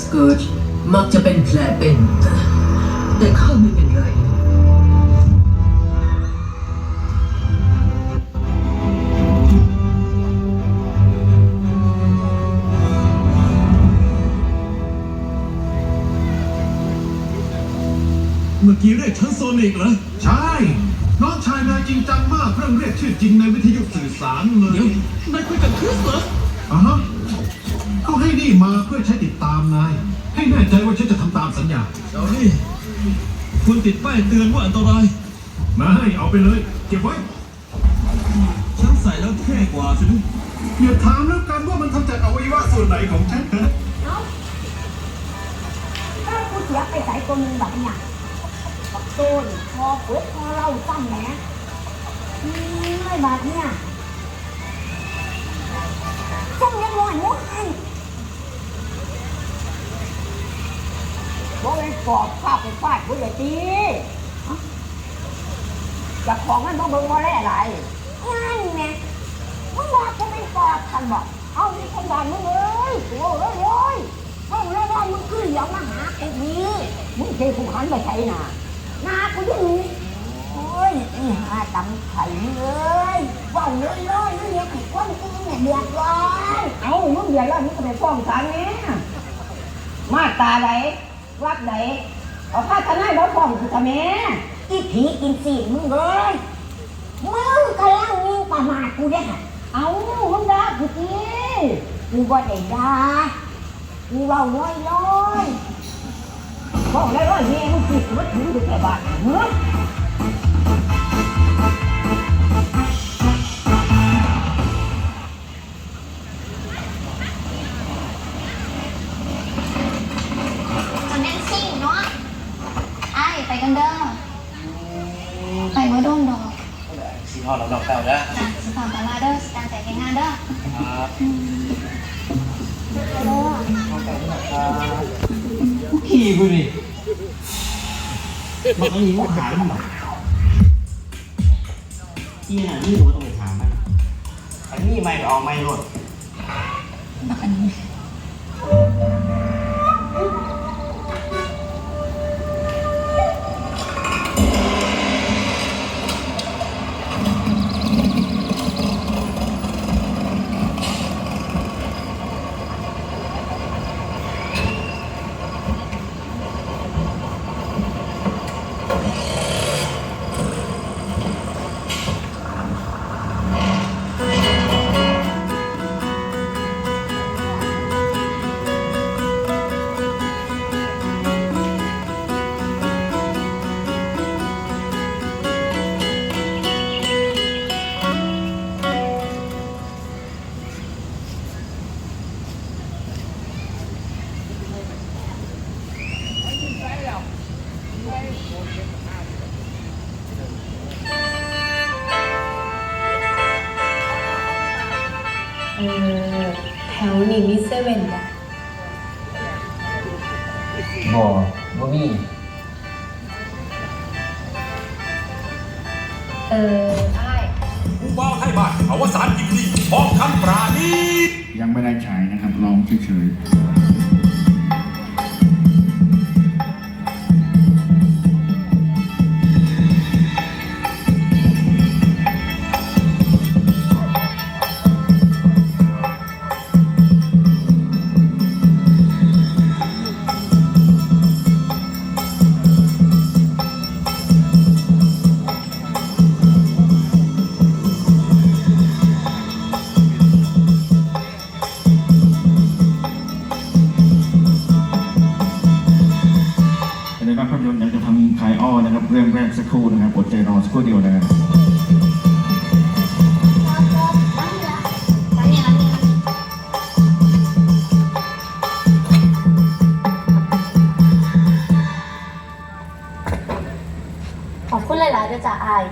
สเกิร์ชมักจะเป็นแผลเป็นแต่ข้าไม่เป็นไร เมื่อกี้เรียกฉันโซนิกเหรอ ใช่ น้องชายนายจริงจังมากเรื่องเรียกชื่อจริงในวิทยุสื่อสารเลเดี๋ยวยนายคุยกับคริสเหรออะฮะเขา ให้นี่มาเพื่อใช้ติดตามนาย ให้แน่ใจว่าฉันจะทำตามสัญญาเอานี่คุณติดป้ายเตือนว่าอันตรายไม่เอาไปเลย เก็บไว้ ฉันใส่แล้วเท่กว่าสินะอย่าถามแล้วกันว่ามันทำจากอวัยวะส่วนไหนของฉันนะเอ้าถ้ากูเสียไปใส่ตัวมึงแบบเนี้ยบักโต้นพอเปิดพอเล่าซ้ำแหนะอืมไม่บาดเนี่ย บ่เป็นปอบข้าไปฟาดกูเลยตีฮะจะของมันต้องเบิ่งว่าแร่อะไรนั่นไงมึงว่ากูเป็นปอบคันบอกเอานี่คนด่านมึงเลยโอ้ยโอ้ยมึงแล้วว่ามึงขึ้นเดี๋ยวมาหากูนี้มึงเจอกูหันไปใช่น่ะหนากูยังมีโอ้ยไอ้หาตำไข่มึงเอ้ยว่าวเลยเลยนี่เนี่ยไอ้คนกูเนี่ยเดือดร้อนเอามึงเดือดร้อนมึงก็ไปฟ้องศาลเนี่ยมาตราไหน วัดไหนเอาผ้าทนายมาฟ้องกูทำไมอีผีกินสีมึงเลยมึงกำลังมีประมาทกูเนี่ยเอามึงด่ากูสิกูบ่ได้ด่ากูเล่าน้อยน้อยบอกแล้วว่าเมียมึงผิดมันถืออยู่แต่บ้านเฮ้ย นเด้อไปบ่โดนดอกสีทอดเราดอกเก่าเด้อจ้ะสิฝากกันมาเด้อสิตั้งใจแข่งงานเด้อครับขี่กูดิมันก็มีลูกค้าหรือเปล่าที่น่ะนี่หนูต้องไปถามมันอันนี้ไม่ก็เอาไม่รดบักอันนี้ วนี้มีเซเว่นบ่บ่บ่มีเออใช่ผู้บ่าวไทยบ้านอวสานยินดีพร้อมคำปราณีตยังไม่ได้ฉายนะครับลองเฉยๆ รับเรื่องแรกสักครู่นะครับอดใจรอสักครู่เดียวนะครับแล้วนี่แล้วนี่ขอบคุณหลายๆด้วยจ้ะอาย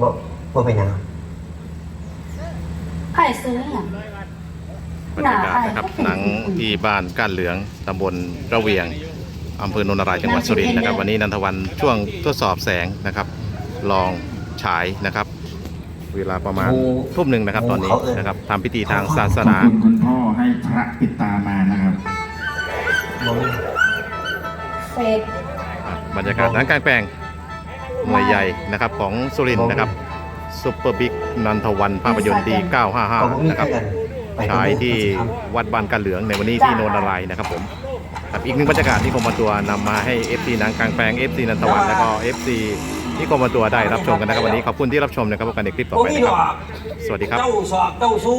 บ่บ่เป็นยังอายซื้ออหย่างบรรยากาศนะครับหนังที่บ้านก้านเหลืองตำบลระเวียง อำเภอโนนทรายจังหวัดสุรินทร์นะครับ วันนี้นันทวันช่วงทดสอบแสงนะครับ ลองฉายนะครับ เวลาประมาณทุ่มหนึ่งนะครับ ตอนนี้นะครับทำพิธีทางศาสนาขอบคุณคุณพ่อให้พระปิดตามานะครับบ่มีเฟกอะบรรยากาศหนังกลางแปลงหน่วยใหญ่นะครับของสุรินทร์นะครับซุปเปอร์บิ๊กนันทวันภาพยนตร์ดีก็บ่955มีนะครับคือกันไปฉายที่วัดบ้านกันเหลืองในวันนี้ที่โนนารายณ์นะครับผม ครับอีกหนึ่งบรรยากาศที่กรมตัวนำมาให้ FC หนังกลางแปลง FC นันทวันแล้วก็ FC ที่กรมตัวได้รับชมกันนะครับวันนี้ขอบคุณที่รับชมนะครับพบกันในคลิปต่อบ่ไปมีนะดคอรับกสวัสดีครับ เจ้าสอบเจ้าสู้